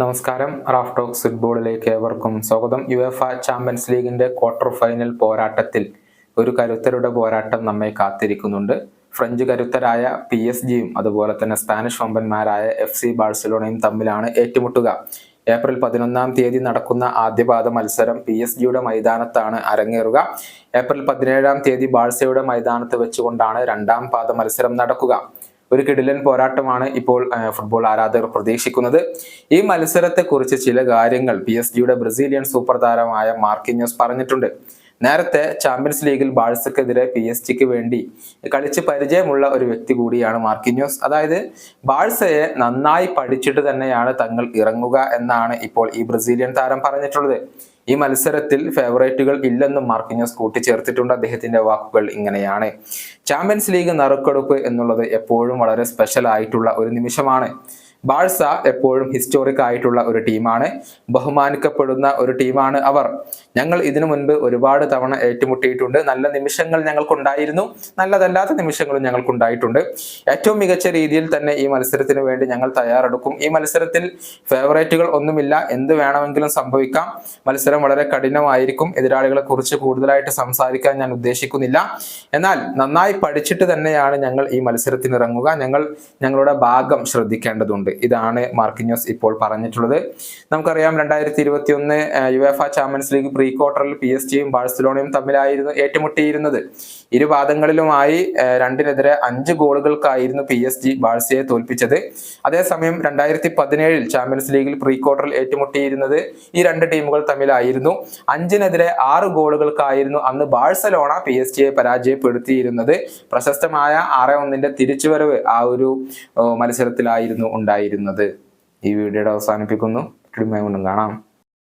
നമസ്കാരം. Raf talks ഫുട്ബോളിലേക്ക് ഏവർക്കും സ്വാഗതം. യു എഫ ചാമ്പ്യൻസ് ലീഗിന്റെ ക്വാർട്ടർ ഫൈനൽ പോരാട്ടത്തിൽ ഒരു കരുത്തരുടെ പോരാട്ടം നമ്മെ കാത്തിരിക്കുന്നുണ്ട്. ഫ്രഞ്ച് കരുത്തരായ പി എസ് ജിയും അതുപോലെ തന്നെ സ്പാനിഷ് വമ്പന്മാരായ എഫ് സി ബാഴ്സലോണയും തമ്മിലാണ് ഏറ്റുമുട്ടുക. ഏപ്രിൽ പതിനൊന്നാം തീയതി നടക്കുന്ന ആദ്യപാദ മത്സരം പി എസ് ജിയുടെ മൈതാനത്താണ് അരങ്ങേറുക. ഏപ്രിൽ പതിനേഴാം തീയതി ബാഴ്സയുടെ മൈതാനത്ത് വെച്ചുകൊണ്ടാണ് രണ്ടാം പാദ മത്സരം നടക്കുക. ഒരു കിടിലൻ പോരാട്ടമാണ് ഇപ്പോൾ ഫുട്ബോൾ ആരാധകർ പ്രതീക്ഷിക്കുന്നത്. ഈ മത്സരത്തെക്കുറിച്ച് ചില കാര്യങ്ങൾ പി എസ് ജിയുടെ ബ്രസീലിയൻ സൂപ്പർ താരമായ മാർക്കിന്യൂസ് പറഞ്ഞിട്ടുണ്ട്. നേരത്തെ ചാമ്പ്യൻസ് ലീഗിൽ ബാഴ്സക്കെതിരെ പി എസ് ജിക്ക് വേണ്ടി കളിച്ച് പരിചയമുള്ള ഒരു വ്യക്തി കൂടിയാണ് മാർക്കിന്യൂസ്. അതായത് ബാഴ്സയെ നന്നായി പഠിച്ചിട്ട് തന്നെയാണ് തങ്ങൾ ഇറങ്ങുക എന്നാണ് ഇപ്പോൾ ഈ ബ്രസീലിയൻ താരം പറഞ്ഞിട്ടുള്ളത്. ഈ മത്സരത്തിൽ ഫേവറേറ്റുകൾ ഇല്ലെന്നും മാർക്കിന്യൂസ് കൂട്ടിച്ചേർത്തിട്ടുണ്ട്. അദ്ദേഹത്തിന്റെ വാക്കുകൾ ഇങ്ങനെയാണ്. ചാമ്പ്യൻസ് ലീഗ് നറുക്കെടുപ്പ് എന്നുള്ളത് എപ്പോഴും വളരെ സ്പെഷ്യൽ ആയിട്ടുള്ള ഒരു നിമിഷമാണ്. ബാഴ്സ എപ്പോഴും ഹിസ്റ്റോറിക് ആയിട്ടുള്ള ഒരു ടീമാണ്. ബഹുമാനിക്കപ്പെടുന്ന ഒരു ടീമാണ് അവർ. ഞങ്ങൾ ഇതിനു മുൻപ് ഒരുപാട് തവണ ഏറ്റുമുട്ടിയിട്ടുണ്ട്. നല്ല നിമിഷങ്ങൾ ഞങ്ങൾക്കുണ്ടായിരുന്നു. നല്ലതല്ലാത്ത നിമിഷങ്ങളും ഞങ്ങൾക്കുണ്ടായിട്ടുണ്ട്. ഏറ്റവും മികച്ച രീതിയിൽ തന്നെ ഈ മത്സരത്തിന് വേണ്ടി ഞങ്ങൾ തയ്യാറെടുക്കും. ഈ മത്സരത്തിൽ ഫേവറേറ്റുകൾ ഒന്നുമില്ല. എന്ത് വേണമെങ്കിലും സംഭവിക്കാം. മത്സരം വളരെ കഠിനമായിരിക്കും. എതിരാളികളെ കുറിച്ച് കൂടുതലായിട്ട് സംസാരിക്കാൻ ഞാൻ ഉദ്ദേശിക്കുന്നില്ല. എന്നാൽ നന്നായി പഠിച്ചിട്ട് തന്നെയാണ് ഞങ്ങൾ ഈ മത്സരത്തിന് ഇറങ്ങുക ഞങ്ങൾ ഞങ്ങളുടെ ഭാഗം ശ്രദ്ധിക്കേണ്ടതുണ്ട്. ഇതാണ് മാർക്കിന്യൂസ് ഇപ്പോൾ പറഞ്ഞിട്ടുള്ളത്. നമുക്കറിയാം രണ്ടായിരത്തി ഇരുപത്തി ഒന്ന് യുവേഫ ചാമ്പ്യൻസ് ലീഗ് പ്രീ ക്വാർട്ടറിൽ പി എസ് ജിയും ബാഴ്സലോണയും തമ്മിലായിരുന്നു ഏറ്റുമുട്ടിയിരുന്നത്. ഇരുപാദങ്ങളിലുമായി രണ്ടിനെതിരെ അഞ്ച് ഗോളുകൾക്കായിരുന്നു പി എസ് ജി ബാഴ്സയെ തോൽപ്പിച്ചത്. അതേസമയം രണ്ടായിരത്തി പതിനേഴിൽ ചാമ്പ്യൻസ് ലീഗിൽ പ്രീ ക്വാർട്ടറിൽ ഏറ്റുമുട്ടിയിരുന്നത് ഈ രണ്ട് ടീമുകൾ തമ്മിലായിരുന്നു. അഞ്ചിനെതിരെ ആറ് ഗോളുകൾക്കായിരുന്നു അന്ന് ബാഴ്സലോണ പി എസ് ജിയെ പരാജയപ്പെടുത്തിയിരുന്നത്. പ്രശസ്തമായ ആറ് ഒന്നിന്റെ തിരിച്ചുവരവ് ആ ഒരു മത്സരത്തിലായിരുന്നു മത്സരത്തിലായിരുന്നു ഉണ്ടായിരുന്നത് ഈ വീഡിയോയുടെ അവസാനിപ്പിക്കുന്നു. കാണാം.